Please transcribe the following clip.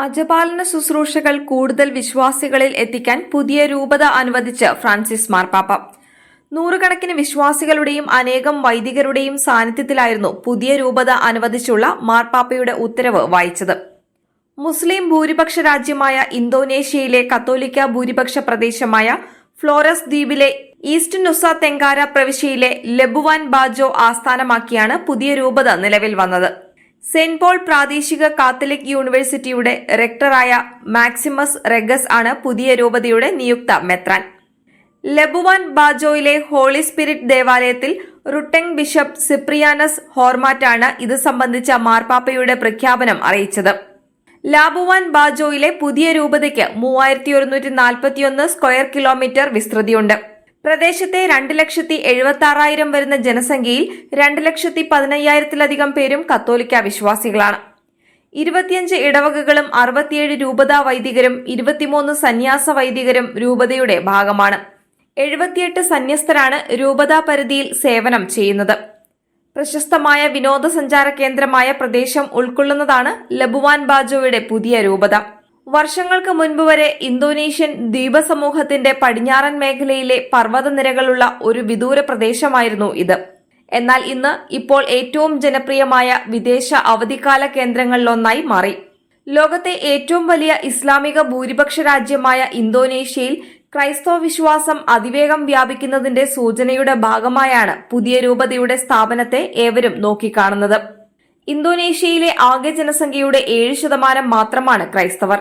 അജപാലന ശുശ്രൂഷകൾ കൂടുതൽ വിശ്വാസികളിൽ എത്തിക്കാൻ പുതിയ രൂപത അനുവദിച്ച് ഫ്രാൻസിസ് മാർപ്പാപ്പ. നൂറുകണക്കിന് വിശ്വാസികളുടെയും അനേകം വൈദികരുടെയും സാന്നിധ്യത്തിലായിരുന്നു പുതിയ രൂപത അനുവദിച്ചുള്ള മാർപ്പാപ്പയുടെ ഉത്തരവ് വായിച്ചത്. മുസ്ലിം ഭൂരിപക്ഷ രാജ്യമായ ഇന്തോനേഷ്യയിലെ കത്തോലിക്ക ഭൂരിപക്ഷ പ്രദേശമായ ഫ്ലോറസ് ദ്വീപിലെ ഈസ്റ്റ് നുസ തെങ്കാര പ്രവിശ്യയിലെ ലബുവാൻ ബാജോ ആസ്ഥാനമാക്കിയാണ് പുതിയ രൂപത നിലവിൽ വന്നത്. സെന്റ് പോൾ പ്രാദേശിക കാത്തലിക് യൂണിവേഴ്സിറ്റിയുടെ റെക്ടറായ മാക്സിമസ് റെഗസ് ആണ് പുതിയ രൂപതയുടെ നിയുക്ത മെത്രാൻ. ലബുവാൻ ബാജോയിലെ ഹോളി സ്പിരിറ്റ് ദേവാലയത്തിൽ റുട്ടെങ് ബിഷപ്പ് സിപ്രിയാനസ് ഹോർമാറ്റാണ് ഇത് സംബന്ധിച്ച മാർപ്പാപ്പയുടെ പ്രഖ്യാപനം അറിയിച്ചത്. ലാബുവാൻ ബാജോയിലെ പുതിയ രൂപതയ്ക്ക് മൂവായിരത്തി ഒരുന്നൂറ്റി നാൽപ്പത്തിയൊന്ന് സ്ക്വയർ കിലോമീറ്റർ വിസ്തൃതിയുണ്ട്. പ്രദേശത്തെ രണ്ട് ലക്ഷത്തി എഴുപത്തി ആറായിരം വരുന്ന ജനസംഖ്യയിൽ രണ്ട് ലക്ഷത്തി പതിനയ്യായിരത്തിലധികം പേരും കത്തോലിക്ക വിശ്വാസികളാണ്. ഇരുപത്തിയഞ്ച് ഇടവകകളും അറുപത്തിയേഴ് രൂപതാ വൈദികരും ഇരുപത്തിമൂന്ന് സന്യാസ വൈദികരും രൂപതയുടെ ഭാഗമാണ്. എഴുപത്തിയെട്ട് സന്യസ്തരാണ് രൂപതാ പരിധിയിൽ സേവനം ചെയ്യുന്നത്. പ്രശസ്തമായ വിനോദസഞ്ചാര കേന്ദ്രമായ പ്രദേശം ഉൾക്കൊള്ളുന്നതാണ് ലബുവാൻ ബാജോയുടെ പുതിയ രൂപത. വർഷങ്ങൾക്ക് മുൻപ് വരെ ഇന്തോനേഷ്യൻ ദ്വീപസമൂഹത്തിന്റെ പടിഞ്ഞാറൻ മേഖലയിലെ പർവതനിരകളുള്ള ഒരു വിദൂര പ്രദേശമായിരുന്നു ഇത്. എന്നാൽ ഇന്ന് ഇപ്പോൾ ഏറ്റവും ജനപ്രിയമായ വിദേശ അവധിക്കാല കേന്ദ്രങ്ങളിലൊന്നായി മാറി. ലോകത്തെ ഏറ്റവും വലിയ ഇസ്ലാമിക ഭൂരിപക്ഷ രാജ്യമായ ഇന്തോനേഷ്യയിൽ ക്രൈസ്തവ വിശ്വാസം അതിവേഗം വ്യാപിക്കുന്നതിന്റെ സൂചനയുടെ ഭാഗമായാണ് പുതിയ രൂപതയുടെ സ്ഥാപനത്തെ ഏവരും നോക്കിക്കാണുന്നത്. ഇന്തോനേഷ്യയിലെ ആകെ ജനസംഖ്യയുടെ ഏഴ് ശതമാനം മാത്രമാണ് ക്രൈസ്തവർ.